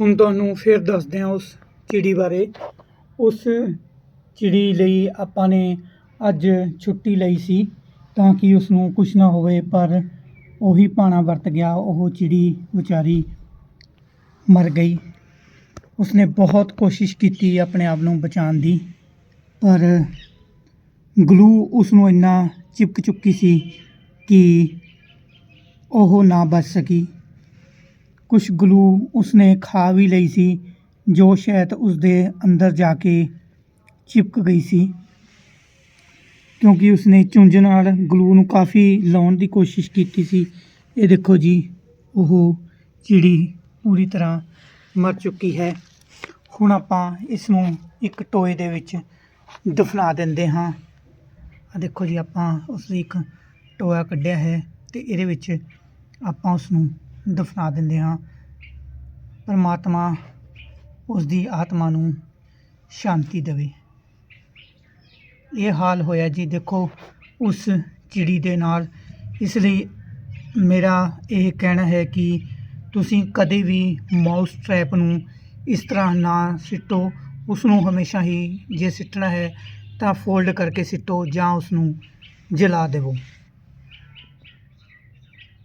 ਹੁਣ ਤੁਹਾਨੂੰ ਫਿਰ ਦੱਸਦੇ ਹਾਂ ਉਸ ਚਿੜੀ ਬਾਰੇ। ਉਸ ਚਿੜੀ ਲਈ ਆਪਾਂ ਨੇ ਅੱਜ ਛੁੱਟੀ ਲਈ ਸੀ ਤਾਂ ਕਿ ਉਸ ਨੂੰ ਕੁਝ ਨਾ ਹੋਵੇ, ਪਰ ਉਹੀ ਭਾਣਾ ਵਰਤ ਗਿਆ। ਉਹ ਚਿੜੀ ਵਿਚਾਰੀ ਮਰ ਗਈ। ਉਸਨੇ ਬਹੁਤ ਕੋਸ਼ਿਸ਼ ਕੀਤੀ ਆਪਣੇ ਆਪ ਨੂੰ ਬਚਾਉਣ ਦੀ, ਪਰ ਗਲੂ ਉਸ ਨੂੰ ਇੰਨਾ ਚਿਪਕ ਚੁੱਕੀ ਸੀ ਕਿ ਉਹ ਨਾ ਬਚ ਸਕੀ। ਕੁਛ ਗਲੂ ਉਸਨੇ ਖਾ ਵੀ ਲਈ ਸੀ, ਜੋ ਸ਼ਾਇਦ ਉਸਦੇ ਅੰਦਰ ਜਾ ਕੇ ਚਿਪਕ ਗਈ ਸੀ। ਕਿਉਂਕਿ ਉਸਨੇ ਚੁੰਝ ਨਾਲ ਗਲੂ ਨੂੰ ਕਾਫੀ ਲਾਉਣ ਦੀ ਕੋਸ਼ਿਸ਼ ਕੀਤੀ ਸੀ। ਇਹ ਦੇਖੋ ਜੀ, ਉਹ ਚਿੜੀ ਪੂਰੀ ਤਰ੍ਹਾਂ ਮਰ ਚੁੱਕੀ ਹੈ। ਹੁਣ ਆਪਾਂ ਇਸ ਨੂੰ ਇੱਕ ਟੋਏ ਦੇ ਵਿੱਚ ਦਫਨਾ ਦਿੰਦੇ ਹਾਂ। ਆ ਦੇਖੋ ਜੀ, ਆਪਾਂ ਉਸ ਲਈ ਇੱਕ ਟੋਇਆ ਕੱਢਿਆ ਹੈ ਤੇ ਇਹਦੇ ਵਿੱਚ ਆਪਾਂ ਉਸ ਨੂੰ ਦਫਨਾ ਦਿੰਦੇ ਹਾਂ। ਪਰਮਾਤਮਾ ਉਸ ਦੀ ਆਤਮਾ ਨੂੰ ਸ਼ਾਂਤੀ ਦੇਵੇ। ਇਹ ਹਾਲ ਹੋਇਆ ਜੀ, ਦੇਖੋ, ਉਸ ਚਿੜੀ ਦੇ ਨਾਲ। ਇਸ ਲਈ ਮੇਰਾ ਇਹ ਕਹਿਣਾ ਹੈ ਕਿ ਤੁਸੀਂ ਕਦੇ ਵੀ ਮਾਊਸ ਟ੍ਰੈਪ ਨੂੰ ਇਸ ਤਰ੍ਹਾਂ ਨਾ ਸਿੱਟੋ। ਉਸ ਨੂੰ ਹਮੇਸ਼ਾ ਹੀ ਜੇ ਸਿੱਟਣਾ ਹੈ ਤਾਂ ਫੋਲਡ ਕਰਕੇ ਸਿੱਟੋ ਜਾਂ ਉਸ ਨੂੰ ਜਲਾ ਦੇਵੋ।